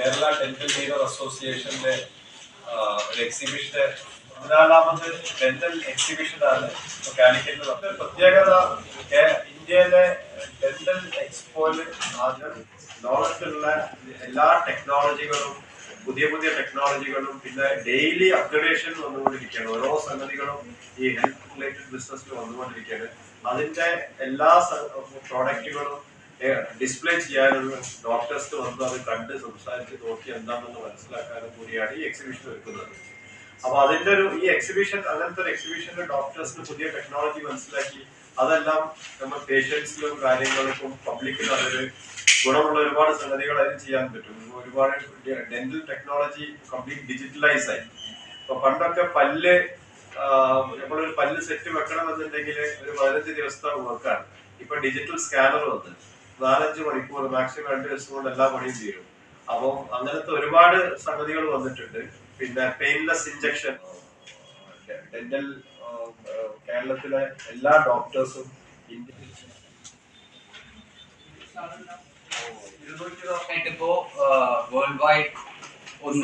Kerala dental leader അസോസിയേഷന്റെ ഒരു എക്സിബിഷന്റെ പതിനാലാമത് dental ആണ് കാലിക്കറ്റിൽ നടന്നത്. പ്രത്യേകത ഇന്ത്യയിലെ ഡെന്റൽ എക്സ്പോയിൽ ആദ്യം ലോകത്തിലുള്ള എല്ലാ ടെക്നോളജികളും പുതിയ പുതിയ ടെക്നോളജികളും പിന്നെ ഡെയിലി അപ്ഗ്രഡേഷൻ വന്നുകൊണ്ടിരിക്കുകയാണ് ഓരോ സംഗതികളും ഈ ഹെൽത്ത് റിലേറ്റഡ് ബിസിനസ്സിൽ വന്നുകൊണ്ടിരിക്കുകയാണ് അതിന്റെ എല്ലാ പ്രോഡക്റ്റുകളും ഡിസ്പ്ലേ ചെയ്യാനൊരു ഡോക്ടേഴ്സ് വന്ന് അത് കണ്ട് സംസാരിച്ച് നോക്കി എന്താണെന്ന് മനസ്സിലാക്കാനും കൂടിയാണ് ഈ എക്സിബിഷൻ ഒരുക്കുന്നത്. അപ്പൊ അതിന്റെ ഒരു ഈ എക്സിബിഷൻ അങ്ങനത്തെ ഒരു എക്സിബിഷനിൽ ഡോക്ടേഴ്സിന് പുതിയ ടെക്നോളജി മനസ്സിലാക്കി അതെല്ലാം നമ്മൾ പേഷ്യൻസിലും കാര്യങ്ങൾക്കും പബ്ലിക്കിലും അതൊരു ഗുണമുള്ള ഒരുപാട് സംഗതികൾ അതിന് ചെയ്യാൻ പറ്റും. ഒരുപാട് ഡെന്റൽ ടെക്നോളജി കംപ്ലീറ്റ് ഡിജിറ്റലൈസ് ആയി. ഇപ്പൊ പണ്ടൊക്കെ പല്ല് നമ്മളൊരു പല്ല് സെറ്റ് വെക്കണം എന്നുണ്ടെങ്കിൽ ഒരു പതിനഞ്ച് ദിവസത്തെ വർക്കാണ് ഇപ്പൊ ഡിജിറ്റൽ സ്കാനർ വന്ന്. നാലഞ്ച് മണിക്കൂർ മാക്സിമം രണ്ട് ദിവസം കൊണ്ട് എല്ലാ പണിയും ചെയ്യും അപ്പം അങ്ങനത്തെ ഒരുപാട് സംഗതികൾ വന്നിട്ടുണ്ട്. പിന്നെ പെയിൻലെസ് ഇഞ്ചക്ഷൻ ഡെന്റൽ കേരളത്തിലെ എല്ലാ ഡോക്ടേഴ്സും ഇപ്പോ വേൾഡ് വൈഡ്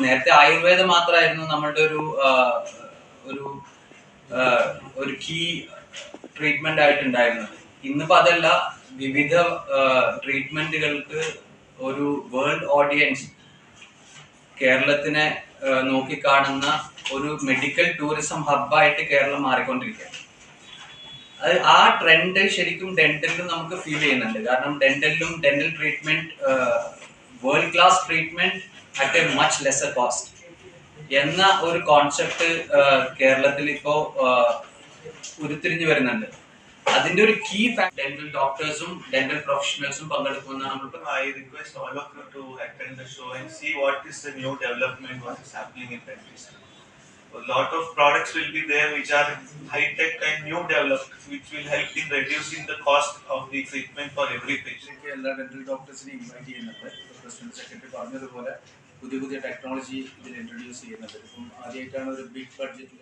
നേരത്തെ ആയുർവേദം മാത്രമായിരുന്നു നമ്മളുടെ ഒരു ഒരു ഒരു കീ ട്രീറ്റ്മെന്റ് ആയിട്ടുണ്ടായിരുന്നത്. ഇന്നിപ്പോ അതല്ല വിവിധ ട്രീറ്റ്മെന്റുകൾക്ക് ഒരു വേൾഡ് ഓഡിയൻസ് കേരളത്തിനെ നോക്കിക്കാണുന്ന ഒരു മെഡിക്കൽ ടൂറിസം ഹബ്ബായിട്ട് കേരളം മാറിക്കൊണ്ടിരിക്കുകയാണ്. അത് ആ ട്രെൻഡ് ശരിക്കും ഡെന്റലിലും നമുക്ക് ഫീൽ ചെയ്യുന്നുണ്ട്. കാരണം ഡെന്റലിലും dental treatment world class treatment at a much lesser cost എന്ന ഒരു കോൺസെപ്റ്റ് കേരളത്തിൽ ഇപ്പോ ഉരുത്തിരിഞ്ഞു വരുന്നുണ്ട്. അതിന്റെ ഒരു കീ ഡെന്റൽ ഡോക്ടേഴ്സും ഡെന്റൽ പ്രൊഫഷണൽസും പങ്കെടുക്കുന്ന നമ്മൾ I request all of you to attend the show and see what is the new development, what is happening in dentistry. A lot of products will be there which are high tech and new developed, which will help in reducing the cost of the treatment for every patient. ഇതിലേക്ക് എല്ലാ dental ഡോക്ടേഴ്സിനെ invite ചെയ്യുന്നുണ്ട് president secretary പറഞ്ഞതുപോലെ പുതിയ പുതിയ technology ഇതിൽ introduce ചെയ്യുന്നുണ്ട് ഇപ്പം ആദ്യമായിട്ടാണ് ഒരു ബിഗ് ബഡ്ജറ്റിൽ